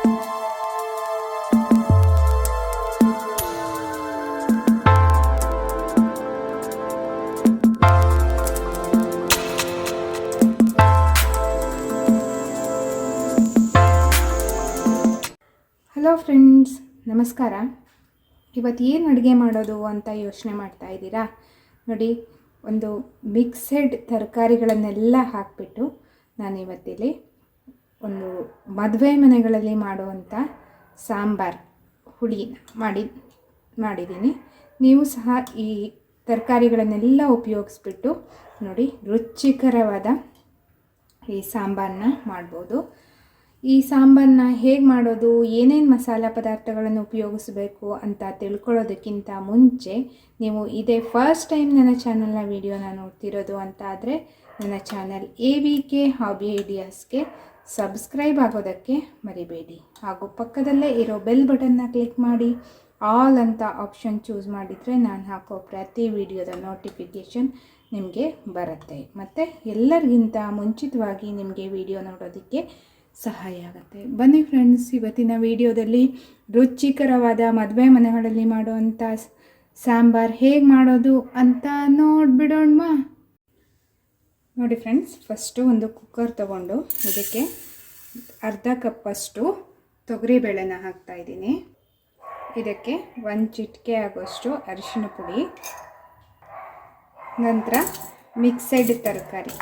Hello friends ನಮಸ್ಕಾರ. ಇವತ್ತು ಏನು ಅಡುಗೆ ಮಾಡೋದು ಅಂತ ಯೋಚನೆ ಮಾಡ್ತಾ ಇದ್ದೀರಾ? ನೋಡಿ, ಒಂದು ಮಿಕ್ಸೆಡ್ ತರಕಾರಿಗಳನ್ನೆಲ್ಲ ಹಾಕಿಬಿಟ್ಟು ನಾನು ಇವತ್ತಿಲ್ಲಿ ಒಂದು ಮದುವೆ ಮನೆಗಳಲ್ಲಿ ಮಾಡುವಂಥ ಸಾಂಬಾರ್, ಹುಳಿ ಮಾಡಿ, ಮಾಡಿದ್ದೀನಿ. ನೀವು ಸಹ ಈ ತರಕಾರಿಗಳನ್ನೆಲ್ಲ ಉಪಯೋಗಿಸ್ಬಿಟ್ಟು ನೋಡಿ, ರುಚಿಕರವಾದ ಈ ಸಾಂಬಾರನ್ನ ಮಾಡ್ಬೋದು. ಈ ಸಾಂಬಾರನ್ನ ಹೇಗೆ ಮಾಡೋದು, ಏನೇನು ಮಸಾಲ ಪದಾರ್ಥಗಳನ್ನು ಉಪಯೋಗಿಸಬೇಕು ಅಂತ ತಿಳ್ಕೊಳ್ಳೋದಕ್ಕಿಂತ ಮುಂಚೆ ನೀವು ಇದೇ ಫಸ್ಟ್ ಟೈಮ್ ನನ್ನ ಚಾನಲ್ನ ವೀಡಿಯೋನ ನೋಡ್ತಿರೋದು ಅಂತ ಆದರೆ, ನನ್ನ channel A V K hobby ಐಡಿಯಾಸ್ಗೆ subscribe ಆಗೋದಕ್ಕೆ ಮರಿಬೇಡಿ. ಹಾಗೂ ಪಕ್ಕದಲ್ಲೇ ಇರೋ ಬೆಲ್ ಬಟನ್ನ ಕ್ಲಿಕ್ ಮಾಡಿ. ಆಲ್ ಅಂತ ಆಪ್ಷನ್ ಚೂಸ್ ಮಾಡಿದರೆ ನಾನು ಹಾಕೋ ಪ್ರತಿ ವಿಡಿಯೋದ ನೋಟಿಫಿಕೇಷನ್ ನಿಮಗೆ ಬರುತ್ತೆ. ಮತ್ತು ಎಲ್ಲರಿಗಿಂತ ಮುಂಚಿತವಾಗಿ ನಿಮಗೆ ವಿಡಿಯೋ ನೋಡೋದಕ್ಕೆ ಸಹಾಯ ಆಗುತ್ತೆ. ಬನ್ನಿ ಫ್ರೆಂಡ್ಸ್ ಇವತ್ತಿನ ವಿಡಿಯೋದಲ್ಲಿ ರುಚಿಕರವಾದ ಮದುವೆ ಮನೆಗಳಲ್ಲಿ ಮಾಡುವಂಥ ಸಾಂಬಾರ್ ಹೇಗೆ ಮಾಡೋದು ಅಂತ ನೋಡಿಬಿಡೋಣ ನೋಡಿ ಫ್ರೆಂಡ್ಸ್ ಫಸ್ಟು ಒಂದು ಕುಕ್ಕರ್ ತಗೊಂಡು ಇದಕ್ಕೆ ಅರ್ಧ ಕಪ್ಪಷ್ಟು ತೊಗರಿಬೇಳೆನ ಹಾಕ್ತಾಯಿದ್ದೀನಿ ಇದಕ್ಕೆ ಒಂದು ಚಿಟಿಕೆ ಆಗೋಷ್ಟು ಅರಿಶಿಣ ಪುಡಿ, ನಂತರ ಮಿಕ್ಸೆಡ್ ತರಕಾರಿ.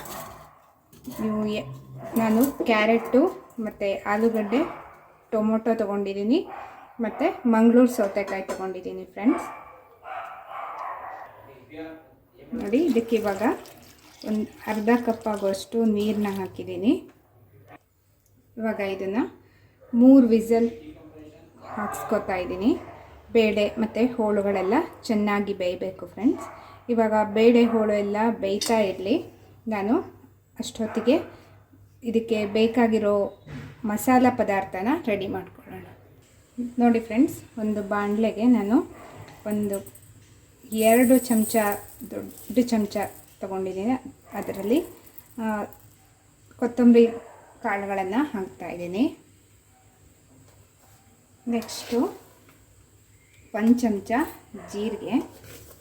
ನೀವು ನಾನು ಕ್ಯಾರೆಟು ಮತ್ತು ಆಲೂಗಡ್ಡೆ, ಟೊಮೊಟೊ ತೊಗೊಂಡಿದ್ದೀನಿ, ಮತ್ತು ಮಂಗಳೂರು ಸೌತೆಕಾಯಿ ತೊಗೊಂಡಿದ್ದೀನಿ ಫ್ರೆಂಡ್ಸ್ ನೋಡಿ, ಇದಕ್ಕೆ ಇವಾಗ ಒಂದು ಅರ್ಧ ಕಪ್ ಆಗುವಷ್ಟು ನೀರನ್ನ ಹಾಕಿದ್ದೀನಿ. ಇವಾಗ ಇದನ್ನು ಮೂರು ವಿಸಲ್ ಹಾಕ್ಸ್ಕೊತಾ ಇದ್ದೀನಿ. ಬೇಳೆ ಮತ್ತು ಹೋಳುಗಳೆಲ್ಲ ಚೆನ್ನಾಗಿ ಬೇಯಬೇಕು ಫ್ರೆಂಡ್ಸ್ ಇವಾಗ ಬೇಳೆ ಹೋಳು ಎಲ್ಲ ಬೇಯ್ತಾ ಇರಲಿ. ನಾನು ಅಷ್ಟೊತ್ತಿಗೆ ಇದಕ್ಕೆ ಬೇಕಾಗಿರೋ ಮಸಾಲ ಪದಾರ್ಥನ ರೆಡಿ ಮಾಡ್ಕೊಳ್ಳೋಣ. ನೋಡಿ ಫ್ರೆಂಡ್ಸ್ ಒಂದು ಬಾಣಲೆಗೆ ನಾನು ಒಂದು ಎರಡು ಚಮಚ ದೊಡ್ಡ ಚಮಚ ತೊಗೊಂಡಿದ್ದೀನಿ. ಅದರಲ್ಲಿ ಕೊತ್ತಂಬರಿ ಕಾಳುಗಳನ್ನು ಹಾಕ್ತಾಯಿದ್ದೀನಿ ನೆಕ್ಸ್ಟು ಒಂದು ಚಮಚ ಜೀರಿಗೆ,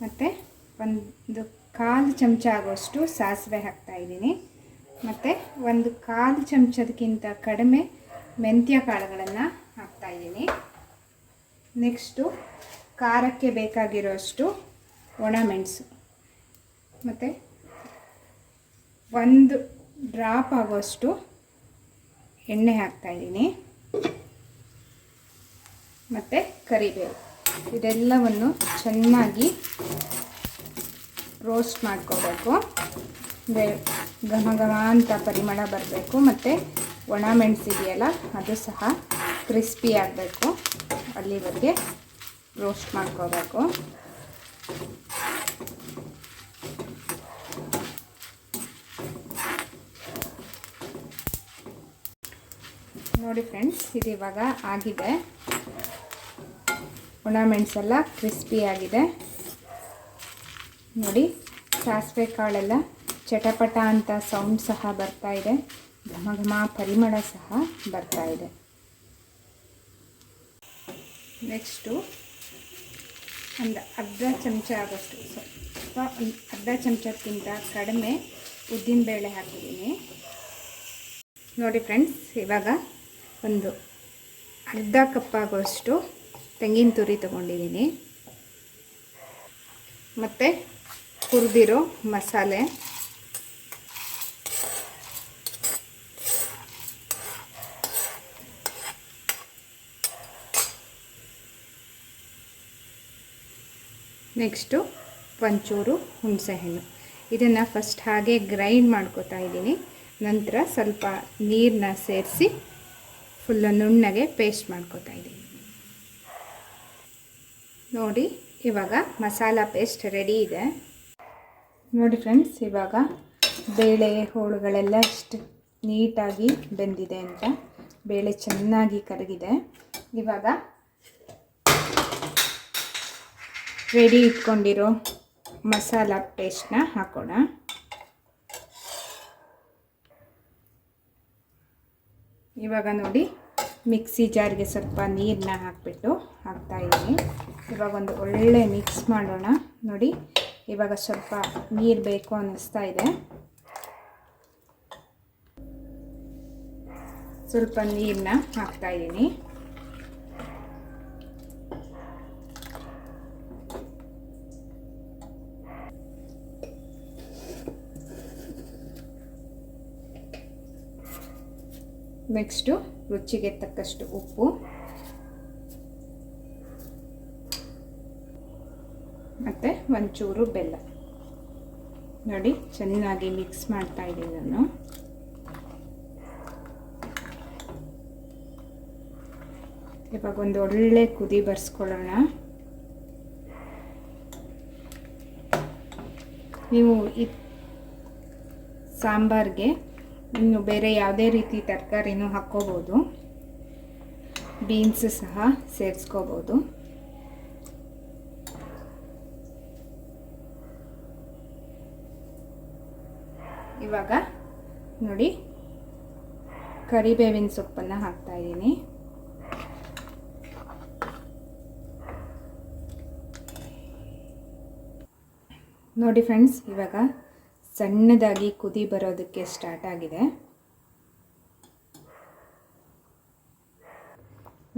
ಮತ್ತು ಒಂದು ಕಾಲು ಚಮಚ ಆಗೋಷ್ಟು ಸಾಸಿವೆ ಹಾಕ್ತಾಯಿದ್ದೀನಿ ಮತ್ತು ಒಂದು ಕಾಲು ಚಮಚದಕ್ಕಿಂತ ಕಡಿಮೆ ಮೆಂತ್ಯ ಕಾಳುಗಳನ್ನು ಹಾಕ್ತಾಯಿದ್ದೀನಿ ನೆಕ್ಸ್ಟು ಖಾರಕ್ಕೆ ಬೇಕಾಗಿರೋಷ್ಟು ಒಣಮೆಣಸು ಮತ್ತು ಒಂದು ಡ್ರಾಪ್ ಆಗೋಷ್ಟು ಎಣ್ಣೆ ಹಾಕ್ತಾಯಿದ್ದೀನಿ ಮತ್ತು ಕರಿಬೇವು. ಇದೆಲ್ಲವನ್ನು ಚೆನ್ನಾಗಿ ರೋಸ್ಟ್ ಮಾಡ್ಕೋಬೇಕು. ಘಮ ಘಮ ಅಂತ ಪರಿಮಳ ಬರಬೇಕು. ಮತ್ತು ಒಣ ಮೆಣಸಿದೆಯಲ್ಲ, ಅದು ಸಹ ಕ್ರಿಸ್ಪಿ ಆಗಬೇಕು. ಅಲ್ಲಿವರೆಗೆ ರೋಸ್ಟ್ ಮಾಡ್ಕೋಬೇಕು. ನೋಡಿ ಫ್ರೆಂಡ್ಸ್, ಇದು ಇವಾಗ ಆಗಿದೆ. ಒಣಮೆಣಸೆಲ್ಲ ಕ್ರಿಸ್ಪಿ ಆಗಿದೆ. ನೋಡಿ, ಸಾಸಿವೆ ಕಾಳೆಲ್ಲ ಚಟಪಟ ಅಂತ ಸೌಂಡ್ ಸಹ ಬರ್ತಾ ಇದೆ. ಘಮ ಘಮ ಪರಿಮಳ ಸಹ ಬರ್ತಾ ಇದೆ. ನೆಕ್ಸ್ಟು ಒಂದು ಅರ್ಧ ಚಮಚ ಆಗೋಷ್ಟು ಸ್ವಲ್ಪ ಅರ್ಧ ಚಮಚಕ್ಕಿಂತ ಕಡಿಮೆ ಉದ್ದಿನಬೇಳೆ ಹಾಕಿದ್ದೀನಿ. ನೋಡಿ ಫ್ರೆಂಡ್ಸ್, ಇವಾಗ ಒಂದು ಅರ್ಧ ಕಪ್ ಆಗುವಷ್ಟು ತೆಂಗಿನ ತುರಿ ತಗೊಂಡಿದ್ದೀನಿ. ಮತ್ತು ಹುರಿದಿರೋ ಮಸಾಲೆ. ನೆಕ್ಸ್ಟು ಒಂಚೂರು ಹುಣಸೆಹಣ್ಣು. ಇದನ್ನು ಫಸ್ಟ್ ಹಾಗೆ ಗ್ರೈಂಡ್ ಮಾಡ್ಕೋತಾ ಇದ್ದೀನಿ. ನಂತರ ಸ್ವಲ್ಪ ನೀರನ್ನ ಸೇರಿಸಿ ಫುಲ್ಲು ನುಣ್ಣಗೆ ಪೇಸ್ಟ್ ಮಾಡ್ಕೋತಾ ಇದ್ದೀನಿ. ನೋಡಿ, ಇವಾಗ ಮಸಾಲ ಪೇಸ್ಟ್ ರೆಡಿ ಇದೆ. ನೋಡಿ ಫ್ರೆಂಡ್ಸ್ ಇವಾಗ ಬೇಳೆ ಹೋಳುಗಳೆಲ್ಲ ಎಷ್ಟು ನೀಟಾಗಿ ಬೆಂದಿದೆ ಅಂತ. ಬೇಳೆ ಚೆನ್ನಾಗಿ ಕರಗಿದೆ. ಇವಾಗ ರೆಡಿ ಇಟ್ಕೊಂಡಿರೋ ಮಸಾಲ ಪೇಸ್ಟ್ನ ಹಾಕೋಣ. ಇವಾಗ ನೋಡಿ ಮಿಕ್ಸಿ ಜಾರ್ಗೆ ಸ್ವಲ್ಪ ನೀರನ್ನ ಹಾಕಿಬಿಟ್ಟು ಹಾಕ್ತಾಯಿದ್ದೀನಿ ಇವಾಗ ಒಂದು ಒಳ್ಳೆ ಮಿಕ್ಸ್ ಮಾಡೋಣ. ನೋಡಿ, ಇವಾಗ ಸ್ವಲ್ಪ ನೀರು ಬೇಕು ಅನ್ನಿಸ್ತಾ ಇದೆ. ಸ್ವಲ್ಪ ನೀರನ್ನ ಹಾಕ್ತಾಯಿದ್ದೀನಿ ನೆಕ್ಸ್ಟು ರುಚಿಗೆ ತಕ್ಕಷ್ಟು ಉಪ್ಪು. ಮತ್ತು ಒಂಚೂರು ಬೆಲ್ಲ. ನೋಡಿ, ಚೆನ್ನಾಗಿ ಮಿಕ್ಸ್ ಮಾಡ್ತಾ ಇದ್ದೀನಿ ನಾನು. ಇವಾಗ ಒಂದು ಒಳ್ಳೆ ಕುದಿ ಬರ್ಸ್ಕೊಳ್ಳೋಣ. ನೀವು ಈ ಸಾಂಬಾರಿಗೆ ಇನ್ನು ಬೇರೆ ಯಾವುದೇ ರೀತಿ ತರಕಾರಿನೂ ಹಾಕ್ಕೋಬೋದು. ಬೀನ್ಸ್ ಸಹ ಸೇರಿಸ್ಕೋಬೋದು. ಇವಾಗ ನೋಡಿ ಕರಿಬೇವಿನ ಸೊಪ್ಪನ್ನು ಹಾಕ್ತಾ ಇದ್ದೀನಿ. ನೋಡಿ ಫ್ರೆಂಡ್ಸ್, ಇವಾಗ ಸಣ್ಣದಾಗಿ ಕುದಿ ಬರೋದಕ್ಕೆ ಸ್ಟಾರ್ಟ್ ಆಗಿದೆ.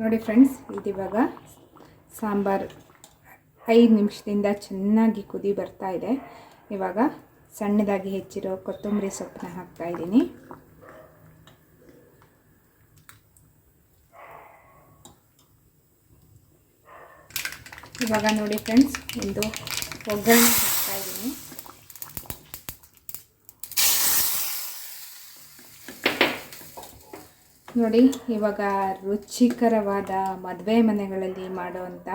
ನೋಡಿ ಫ್ರೆಂಡ್ಸ್ ಇದಿವಾಗ ಸಾಂಬಾರು ಐದು ನಿಮಿಷದಿಂದ ಚೆನ್ನಾಗಿ ಕುದಿ ಬರ್ತಾ ಇದೆ. ಇವಾಗ ಸಣ್ಣದಾಗಿ ಹೆಚ್ಚಿರೋ ಕೊತ್ತಂಬರಿ ಸೊಪ್ಪನ್ನ ಹಾಕ್ತಾ ಇದ್ದೀನಿ. ಇವಾಗ ನೋಡಿ ಫ್ರೆಂಡ್ಸ್ ಒಂದು ಒಗ್ಗರಣೆ ಹಾಕ್ತಾ ಇದ್ದೀನಿ ನೋಡಿ, ಇವಾಗ ರುಚಿಕರವಾದ ಮದುವೆ ಮನೆಗಳಲ್ಲಿ ಮಾಡುವಂಥ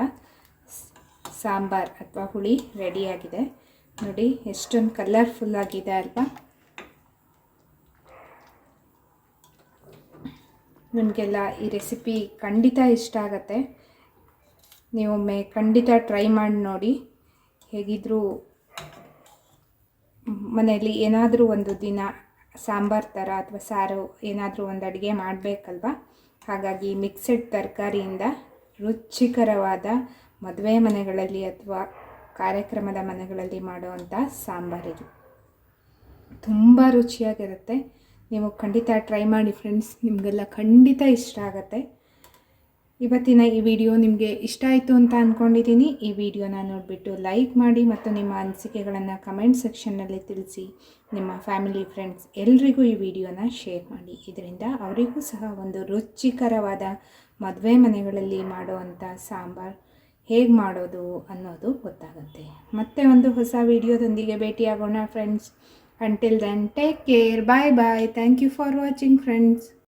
ಸಾಂಬಾರ್ ಅಥವಾ ಹುಳಿ ರೆಡಿಯಾಗಿದೆ. ನೋಡಿ, ಎಷ್ಟೊಂದು ಕಲರ್ಫುಲ್ ಆಗಿದೆ ಅಲ್ವಾ? ನಿಮಗೆಲ್ಲ ಈ ರೆಸಿಪಿ ಖಂಡಿತ ಇಷ್ಟ ಆಗುತ್ತೆ. ನೀವೊಮ್ಮೆ ಖಂಡಿತ ಟ್ರೈ ಮಾಡಿ ನೋಡಿ. ಹೇಗಿದ್ದರೂ ಮನೆಯಲ್ಲಿ ಏನಾದರೂ ಒಂದು ದಿನ ಸಾಂಬಾರು ಥರ ಅಥವಾ ಸಾರು ಏನಾದರೂ ಒಂದು ಅಡುಗೆ ಮಾಡಬೇಕಲ್ವ? ಹಾಗಾಗಿ ಮಿಕ್ಸಡ್ ತರಕಾರಿಯಿಂದ ರುಚಿಕರವಾದ ಮದುವೆ ಮನೆಗಳಲ್ಲಿ ಅಥವಾ ಕಾರ್ಯಕ್ರಮದ ಮನೆಗಳಲ್ಲಿ ಮಾಡುವಂಥ ಸಾಂಬಾರಿದು ತುಂಬ ರುಚಿಯಾಗಿರುತ್ತೆ. ನೀವು ಖಂಡಿತ ಟ್ರೈ ಮಾಡಿ ಫ್ರೆಂಡ್ಸ್ ನಿಮಗೆಲ್ಲ ಖಂಡಿತ ಇಷ್ಟ ಆಗುತ್ತೆ. ಇವತ್ತಿನ ಈ ವಿಡಿಯೋ ನಿಮಗೆ ಇಷ್ಟ ಆಯಿತು ಅಂತ ಅಂದ್ಕೊಂಡಿದ್ದೀನಿ ಈ ವಿಡಿಯೋನ ನೋಡಿಬಿಟ್ಟು ಲೈಕ್ ಮಾಡಿ ಮತ್ತು ನಿಮ್ಮ ಅನಿಸಿಕೆಗಳನ್ನು ಕಮೆಂಟ್ ಸೆಕ್ಷನ್ನಲ್ಲಿ ತಿಳಿಸಿ. ನಿಮ್ಮ ಫ್ಯಾಮಿಲಿ ಫ್ರೆಂಡ್ಸ್ ಎಲ್ರಿಗೂ ಈ ವಿಡಿಯೋನ ಶೇರ್ ಮಾಡಿ. ಇದರಿಂದ ಅವರಿಗೂ ಸಹ ಒಂದು ರುಚಿಕರವಾದ ಮದುವೆ ಮನೆಗಳಲ್ಲಿ ಮಾಡುವಂಥ ಸಾಂಬಾರು ಹೇಗೆ ಮಾಡೋದು ಅನ್ನೋದು ಗೊತ್ತಾಗುತ್ತೆ. ಮತ್ತೆ ಒಂದು ಹೊಸ ವಿಡಿಯೋದೊಂದಿಗೆ ಭೇಟಿಯಾಗೋಣ friends until then take care bye bye thank you for watching friends